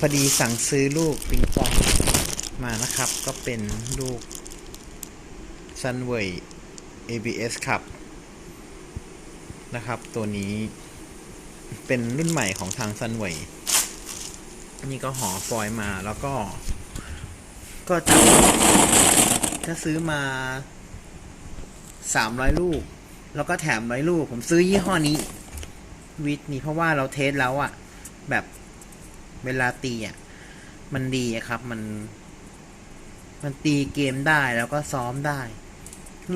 พอดีสั่งซื้อลูกปิงปองมานะครับ ก็เป็นลูก Sunway ABS ครับนะครับ ตัวนี้เป็นรุ่นใหม่ของทาง Sunway นี่ก็ห่อฟอยมาแล้วก็ ก็จะถ้าซื้อมา300ลูก แล้วก็แถมร้อยลูก ผมซื้อยี่ห้อนี้ วิทนี่เพราะว่าเราเทสแล้วอะแบบ เวลาตีอะมันดีอะครับ มัน มันตีเกมได้แล้วก็ซ้อมได้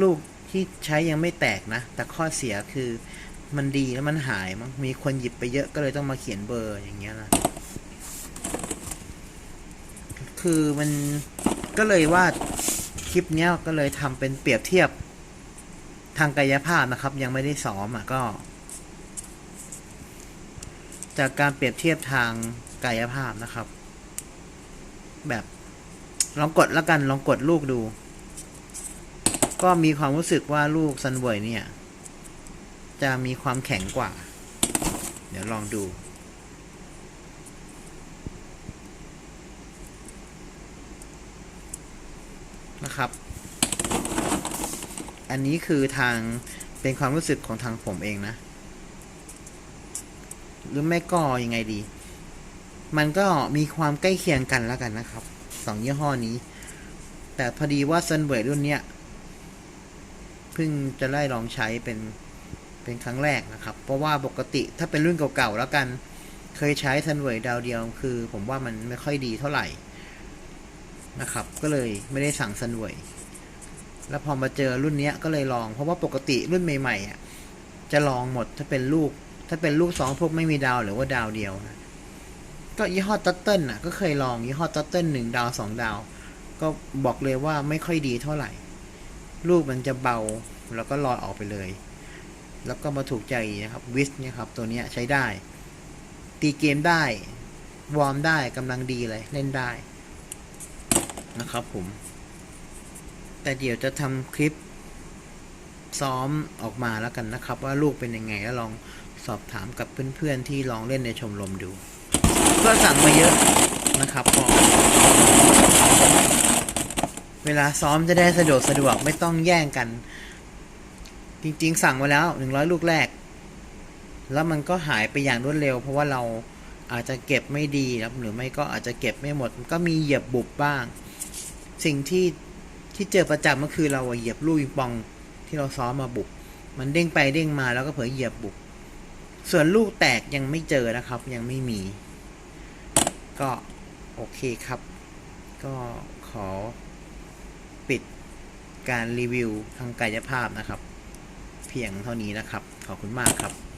ลูกที่ใช้ยังไม่แตกนะ แต่ข้อเสียคือมันดีแล้วมันหายมั้งมีคนหยิบไปเยอะก็เลยต้องมาเขียนเบอร์อย่างเงี้ยนะคือมันก็เลยว่าคลิปเนี้ยก็เลยทำเป็นเปรียบเทียบทางกายภาพนะครับ ยังไม่ได้ซ้อมอะก็ จากการเปรียบเทียบทาง กายภาพนะครับ แบบลองกดแล้วกันลองกดลูกดู ก็มีความรู้สึกว่าลูกซันเวยเนี่ย จะมีความแข็งกว่า เดี๋ยวลองดูนะครับ อันนี้คือทางเป็นความรู้สึกของทางผมเองนะ หรือไม่ก็ยังไงดี มันก็มีความใกล้เคียงกันแล้วกันนะครับสองยี่ห้อนี้ แต่พอดีว่า s u n w a y รุ่นเนี้ยเพิ่งจะได้ลองใช้เป็นเป็นครั้งแรกนะครับ เพราะว่าปกติถ้าเป็นรุ่นเก่าๆแล้วกัน เคยใช้ s u n w a y ดาวเดียวคือ ผมว่ามันไม่ค่อยดีเท่าไหร่นะครับ ก็เลยไม่ได้สั่ง s u n w a y แล้วพอมาเจอรุ่นเนี้ยก็เลยลอง เพราะว่าปกติรุ่นใหม่ๆอะจะลองหมดถ้าเป็นลูก ถ้าเป็นลูกสองพวกไม่มีดาวหรือว่าดาวเดียวนะ ก็ยี่ห้อตัตเติลน่ะก็เคยลองยี่ห้อตัตเติลหนึ่งดาวสองดาว ก็บอกเลยว่าไม่ค่อยดีเท่าไหร่ ลูกมันจะเบาแล้วก็ลอยออกไปเลย แล้วก็มาถูกใจนะครับวิสเนี่ยครับ ตัวนี้ใช้ได้ ตีเกมได้ วอร์มได้กำลังดีเลยเล่นได้นะครับผม แต่เดี๋ยวจะทำคลิปซ้อมออกมาแล้วกันนะครับ ว่าลูกเป็นยังไงแล้วลองสอบถามกับเพื่อนๆที่ลองเล่นในชมรมดู ก็สั่งมาเยอะนะครับพอเวลาซ้อมจะได้สะดวกสะดวกไม่ต้องแย่งกัน จริง ๆ สั่งมาแล้วหนึ่งร้อยลูกแรก แล้วมันก็หายไปอย่างรวดเร็ว เพราะว่าเราอาจจะเก็บไม่ดีครับหรือไม่ก็อาจจะเก็บไม่หมดมก็มีเหยียบบุบบ้าง สิ่งที่ที่เจอประจำก็คือเราเหยียบลูกปิงปองที่เราซ้อมมาบุบมันเด้งไปเด้งมาแล้วก็เผลอเหยียบบุบส่วนลูกแตกยังไม่เจอนะครับ ยังไม่มี ก็โอเคครับ ก็ขอปิดการรีวิวทางกายภาพนะครับ เพียงเท่านี้นะครับ ขอบคุณมากครับ